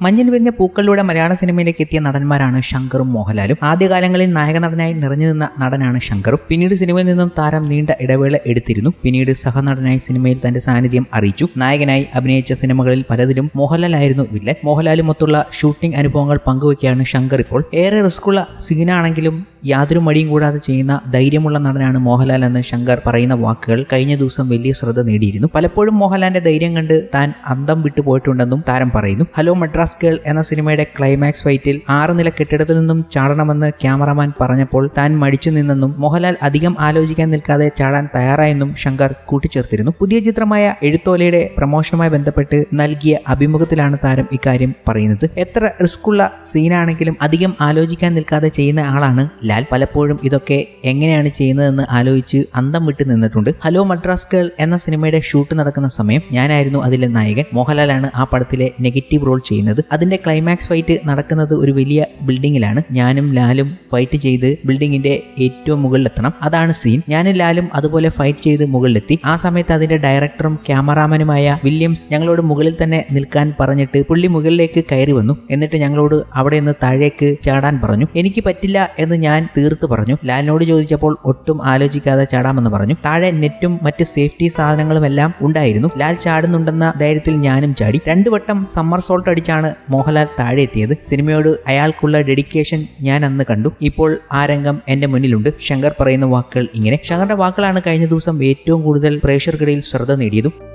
മഞ്ഞിൽ വിരിഞ്ഞ പൂക്കളിലൂടെ മലയാള സിനിമയിലേക്ക് എത്തിയ നടന്മാരാണ് ശങ്കറും മോഹൻലാലും. ആദ്യകാലങ്ങളിൽ നായക നടനായി നിറഞ്ഞു നിന്ന നടനാണ് ശങ്കറും. പിന്നീട് സിനിമയിൽ നിന്നും താരം നീണ്ട ഇടവേള എടുത്തിരുന്നു. പിന്നീട് സഹനടനായി സിനിമയിൽ തന്റെ സാന്നിധ്യം അറിയിച്ചു. നായകനായി അഭിനയിച്ച സിനിമകളിൽ പലതിലും മോഹൻലാലായിരുന്നു വില്ലൻ. മോഹൻലാലുമൊത്തുള്ള ഷൂട്ടിംഗ് അനുഭവങ്ങൾ പങ്കുവയ്ക്കുകയാണ് ശങ്കർ ഇപ്പോൾ. ഏറെ റിസ്ക്കുള്ള സീനാണെങ്കിലും യാതൊരു മടിയും കൂടാതെ ചെയ്യുന്ന ധൈര്യമുള്ള നടനാണ് മോഹൻലാൽ എന്ന് ശങ്കർ പറയുന്ന വാക്കുകൾ കഴിഞ്ഞ ദിവസം വലിയ ശ്രദ്ധ നേടിയിരുന്നു. പലപ്പോഴും മോഹൻലാലിന്റെ ധൈര്യം കണ്ട് താൻ അന്തം വിട്ടു പോയിട്ടുണ്ടെന്നും താരം പറയുന്നു. ഹലോ മദ്രാസ് ഗേൾ എന്ന സിനിമയുടെ ക്ലൈമാക്സ് ഫൈറ്റിൽ ആറ് നില കെട്ടിടത്തിൽ നിന്നും ചാടണമെന്ന് ക്യാമറമാൻ പറഞ്ഞപ്പോൾ താൻ മടിച്ചു നിന്നെന്നും മോഹൻലാൽ അധികം ആലോചിക്കാൻ നിൽക്കാതെ ചാടാൻ തയ്യാറായെന്നും ശങ്കർ കൂട്ടിച്ചേർത്തിരുന്നു. പുതിയ ചിത്രമായ എഴുത്തോലയുടെ പ്രമോഷനുമായി ബന്ധപ്പെട്ട് നൽകിയ അഭിമുഖത്തിലാണ് താരം ഇക്കാര്യം പറയുന്നത്. എത്ര റിസ്ക്കുള്ള സീനാണെങ്കിലും അധികം ആലോചിക്കാൻ നിൽക്കാതെ ചെയ്യുന്ന ആളാണ് ലാൽ പലപ്പോഴും ഇതൊക്കെ എങ്ങനെയാണ് ചെയ്യുന്നതെന്ന് ആലോചിച്ച് അന്തം വിട്ട് നിന്നിട്ടുണ്ട്. ഹലോ മദ്രാസ് ഗേൾ എന്ന സിനിമയുടെ ഷൂട്ട് നടക്കുന്ന സമയം ഞാനായിരുന്നു അതിലെ നായകൻ. മോഹൻലാലാണ് ആ പടത്തിലെ നെഗറ്റീവ് റോൾ ചെയ്യുന്നത്. അതിന്റെ ക്ലൈമാക്സ് ഫൈറ്റ് നടക്കുന്നത് ഒരു വലിയ ബിൽഡിങ്ങിലാണ് ഞാനും ലാലും ഫൈറ്റ് ചെയ്ത് ബിൽഡിങ്ങിന്റെ ഏറ്റവും മുകളിലെത്തണം. അതാണ് സീൻ ഞാനും ലാലും അതുപോലെ ഫൈറ്റ് ചെയ്ത് മുകളിലെത്തി. ആ സമയത്ത് അതിന്റെ ഡയറക്ടറും ക്യാമറാമാനുമായ വില്യംസ് ഞങ്ങളോട് മുകളിൽ തന്നെ നിൽക്കാൻ പറഞ്ഞിട്ട് പുള്ളി മുകളിലേക്ക് കയറി വന്നു. എന്നിട്ട് ഞങ്ങളോട് അവിടെ നിന്ന് താഴേക്ക് ചാടാൻ പറഞ്ഞു. എനിക്ക് പറ്റില്ല എന്ന് ഞാൻ തീർത്ത് പറഞ്ഞു. ലാലിനോട് ചോദിച്ചപ്പോൾ ഒട്ടും ആലോചിക്കാതെ ചാടാമെന്ന് പറഞ്ഞു. താഴെ നെറ്റും മറ്റ് സേഫ്റ്റി സാധനങ്ങളും എല്ലാം ഉണ്ടായിരുന്നു. ലാൽ ചാടുന്നുണ്ടെന്ന ധൈര്യത്തിൽ ഞാനും ചാടി. രണ്ടു വട്ടം സമ്മർ സോൾട്ട് അടിച്ചാണ് മോഹൻലാൽ താഴെ എത്തിയത് സിനിമയോട് അയാൾക്കുള്ള ഡെഡിക്കേഷൻ ഞാൻ അന്ന് കണ്ടു. ഇപ്പോൾ ആ രംഗം എന്റെ മുന്നിലുണ്ട്. ശങ്കർ പറയുന്ന വാക്കുകൾ ഇങ്ങനെ. ശങ്കറിന്റെ വാക്കുകളാണ് കഴിഞ്ഞ ദിവസം ഏറ്റവും കൂടുതൽ പ്രേക്ഷകർക്കിടയിൽ ശ്രദ്ധ നേടിയതും.